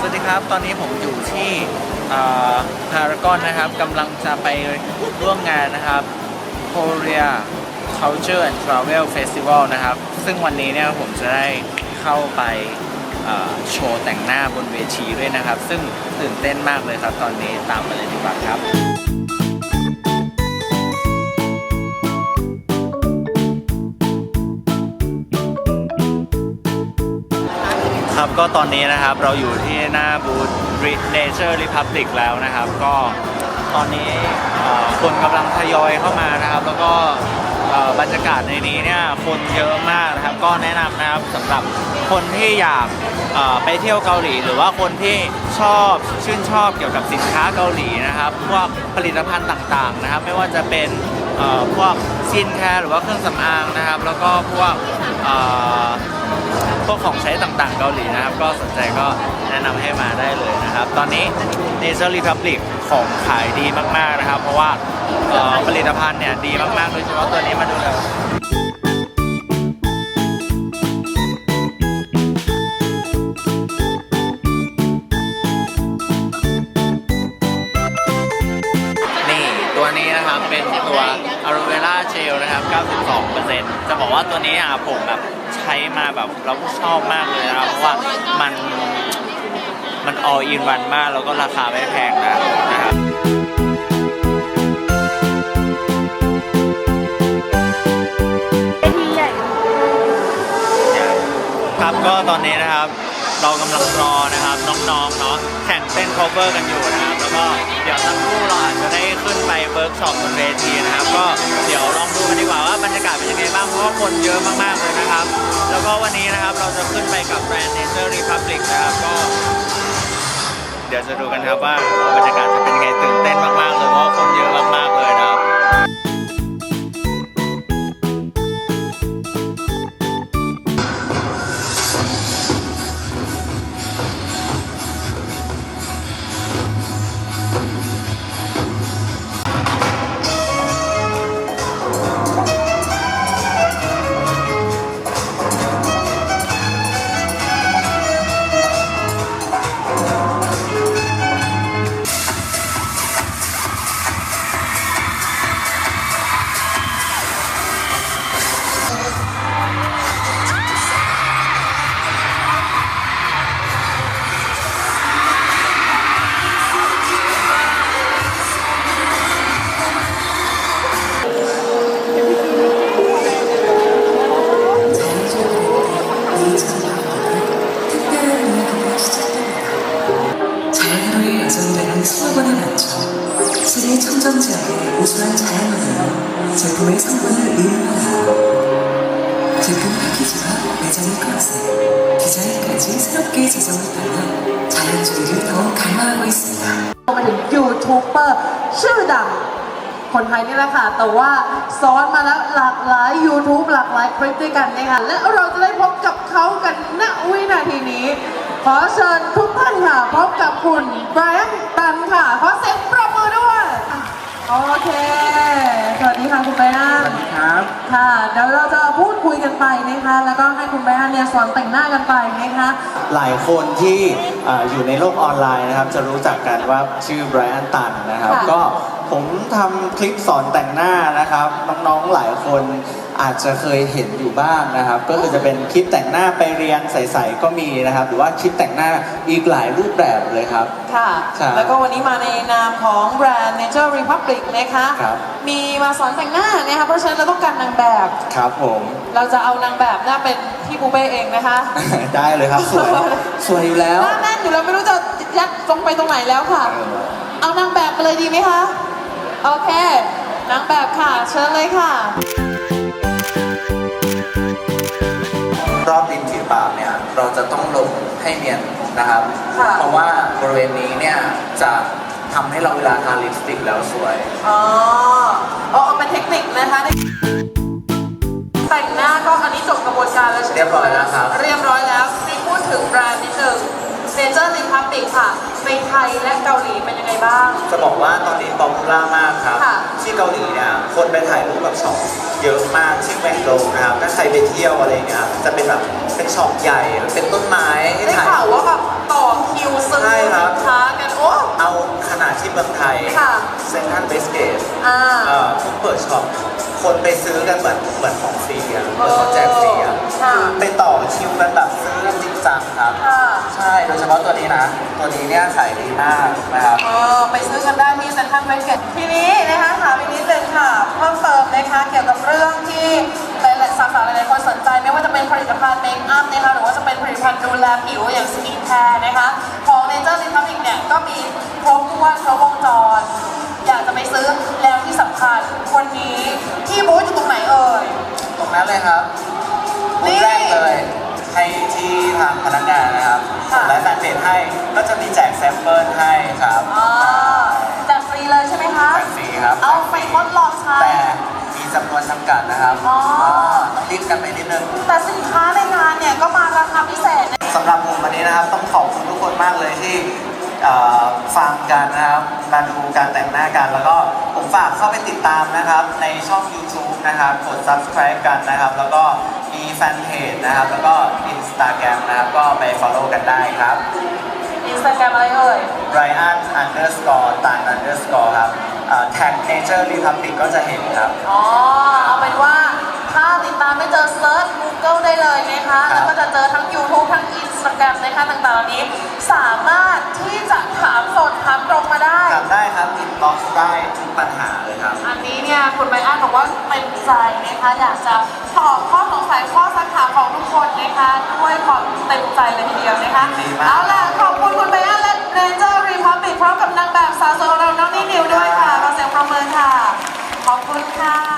สวัสดีครับ ตอนนี้ผมอยู่ที่พารากอนนะครับกำลังจะไปร่วมงานนะครับ Korea Culture and Travel Festival นะครับ ซึ่งวันนี้เนี่ยผมจะได้เข้าไปโชว์แต่งหน้าบนเวทีด้วยนะครับ ซึ่งตื่นเต้นมากเลยครับ ตอนนี้ตามมาเลยดีกว่าครับ ครับก็ตอนนี้นะครับเราอยู่ที่หน้าบูธ Nature Republic แล้วนะครับ ก็ตอนนี้คนกำลังทยอยเข้ามานะครับ แล้วก็บรรยากาศในนี้เนี่ยคนเยอะมากนะครับ ก็แนะนำนะครับสำหรับคนที่อยากไปเที่ยวเกาหลี หรือว่าคนที่ชอบชื่นชอบเกี่ยวกับสินค้าเกาหลีนะครับพวกผลิตภัณฑ์ต่างๆนะครับ ไม่ว่าจะเป็นพวกซินแคร์หรือว่าเครื่องสำอางนะครับ แล้วก็พวก พวกของใช้ต่างๆเกาหลีนะครับ ก็สนใจก็แนะนำให้มาได้เลยนะครับ ตอนนี้ Nature Republic ของขายดีมากๆนะครับ เพราะว่าเอ่อผลิตภัณฑ์เนี่ยดีมากๆ โดยเฉพาะตัวนี้มาดูแล้ว นี้นะครับเป็นตัว a l o v e r a Gel นะครับ 92%จะบอกว่าตัวนี้อะผมแบบใช้มาแบบเราชอบมากเลยนะครับเพราะว่ามันมัน all in one มากแล้วก็ราคาไม่แพงนะนะครับครับก็ตอนนี้นะครับ เรากำลังรอนะครับน้องๆเนาะแข่งเต้น cover กันอยู่นะครับแล้วก็เดี๋ยวสักครู่เราอาจจะได้ขึ้นไปเวิร์กช็อปบนเวทีนะครับ ก็เดี๋ยวลองดูกันดีกว่าว่าบรรยากาศเป็นยังไงบ้างเพราะว่าคนเยอะมากๆเลยนะครับ แล้วก็วันนี้นะครับเราจะขึ้นไปกับแบรนด์ Nature Republic นะครับก็ เดี๋ยวจะดูกันครับว่าบรรยากาศจะเป็นยังไงตื่นเต้นมาก 청정지역의 우수한 자연으로 제품의 성분을 이용하라 제품 패키지와 매장의 컨셉, 디자인까지 새롭게 제정을 따라 자연주의를 더욱 강화하고 있습니다. มาถึงยูทูบเบอร์ชื่อดังคนไทยนี่แหละค่ะ แต่ว่าซ้อนมาแล้วหลากหลาย YouTube หลากหลายคลิปด้วยกันนะคะและเราจะได้พบกับเขากันณวินาทีนี้ ขอเชิญทุกท่านค่ะ พบกับคุณไบรอันตันค่ะ ขอเสียงปรบมือด้วย โอเค สวัสดีค่ะคุณไบรอันครับ ค่ะ เดี๋ยวเราจะพูดคุยกันไปนะคะ แล้วก็ให้คุณไบรอันเนี่ยสอนแต่งหน้ากันไปนะคะ หลายคนที่อ่าอยู่ในโลกออนไลน์นะครับ จะรู้จักกันว่าชื่อไบรอันตันนะครับ ค่ะก็ ผมทำคลิปสอนแต่งหน้านะครับ น้องๆหลายคนอาจจะเคยเห็นอยู่บ้างนะครับ ก็คือจะเป็นคลิปแต่งหน้าไปเรียนใสๆก็มีนะครับ หรือว่าคลิปแต่งหน้าอีกหลายรูปแบบเลยครับ ค่ะ ใช่แล้วก็วันนี้มาในนามของแบรนด์ Nature Republic นะคะ ครับ มีมาสอนแต่งหน้านะคะ เพราะฉะนั้นเราต้องการนางแบบ ครับผม เราจะเอานางแบบหน้าเป็นพี่ปูเป้เองนะคะ ได้เลยครับสวยสวยอยู่แล้วหน้าแน่นอยู่แล้วไม่รู้จะยัดตรงไปตรงไหนแล้วค่ะ เออเอานางแบบไปเลยดีไหมคะ โอเคนางแบบค่ะ เชิญเลยค่ะ รอบริมฝีปากเนี่ยเราจะต้องลงให้เนียนนะครับ ค่ะ เพราะว่าบริเวณนี้เนี่ยจะทำให้เราเวลาทาลิปสติกแล้วสวย อ๋อเอาเอาเป็นเทคนิคนะคะแต่งหน้าก็อันนี้จบกระบวนการแล้วใช่ไหมเรียบร้อยแล้วครับ เรียบร้อยแล้วในพูดถึงแบรนด์นิดนึง Nature Republic ค่ะ ในไทยและเกาหลีเป็นยังไงบ้าง จะบอกว่าตอนนี้ป๊อปปูล่ามากครับ ค่ะ ที่เกาหลีเนี่ยคนไปถ่ายรูปกับช็อปเยอะมากที่แมงโดนะครับถ้าใครไปเที่ยวอะไรเงี้ยจะเป็นแบบเป็นช็อปใหญ่เป็นต้นไม้ให้ได้ถ่าย ข่าวว่าแบบต่อคิวซื้อขนาดที่เมืองไทยค่ะ เซ็นทรัลเวสเกตอ่า เอ่อเพิ่งเปิดช็อปคนไปซื้อกันเหมือนเหมือนของฟรีอะเหมือนของแจกฟรีอะค่ะ ไปต่อคิวกันแบบซื้อกันจริงจังครับ ค่ะใช่ โดยเฉพาะตัวนี้นะ ตัวนี้เนี่ยขายดีมากนะครับเออไปซื้อกันได้ที่เซ็นทรัลเวสเกตทีนี้นะคะถามอีกนิดนึงค่ะ เพิ่มเติมนะคะเกี่ยวกับเรื่องที่หลายๆสาวๆหลายๆคนสนใจ ไม่ว่าจะเป็นผลิตภัณฑ์เมคอัพนะคะหรือว่าจะเป็นผลิตภัณฑ์ดูแลผิวอย่างสกินแคร์นะคะ ของ Nature Republic เนี่ยก็มีครบถ้วนครบวงจร อยากจะไปซื้อแล้วที่สำคัญวันนี้ที่บูธอยู่ตรงไหนเอ่ยตรงนั้นเลยครับนี่บูธแรกเลยให้ที่ทางพนักงานนะครับ ให้ก็จะมีแจกแซมเปิลให้ครับอ่าแจกฟรีเลยใช่ไหมคะ แจกฟรีครับ เอาไปทดลองใช้ แต่มีจำนวนจำกัดนะครับอ๋ออ่าต้องรีบกันไปนิดนึง แต่สินค้าในงานเนี่ยก็มาราคาพิเศษนะสำหรับผมวันนี้นะครับต้องขอบคุณทุกคนมากเลยที่เอ่อฟังกันนะครับมาดูการแต่งหน้ากัน แล้วก็ผมฝากเข้าไปติดตามนะครับในช่อง YouTube นะครับกด subscribe กันนะครับ แล้วก็มี แฟนเพจนะครับ แล้วก็ Instagram นะครับ ก็ไป follow กันได้ครับ อินสตาแกรมอะไรเอ่ย Ryan underscore ตาน underscore ครับแท็ก Nature Republic ก็จะเห็นครับ อ๋อ เอาเป็นว่าถ้าติดตามไม่เจอเซิร์ช Google ได้เลยนะคะครับแล้วก็จะเจอทั้ง YouTube จกรรมนะคะต่างๆเหล่านี้ สามารถที่จะถามสดถามตรงมาได้ ถามได้ครับอินบ็อกได้ทุกปัญหาเลยครับ อันนี้เนี่ยคุณไบอันบอกว่าเต็มใจนะคะอยากจะตอบข้อสงสัยข้อสักถามของทุกคนนะคะด้วยความเต็มใจเลยทีเดียวนะคะดีมาก เอาล่ะขอบคุณคุณไบอันและเนเจอร์รีพับบิกพร้อมกับนางแบบสาวสวยของเราน้องนิวด้วยค่ะเราเสียงประเมินค่ะ ขอบคุณค่ะ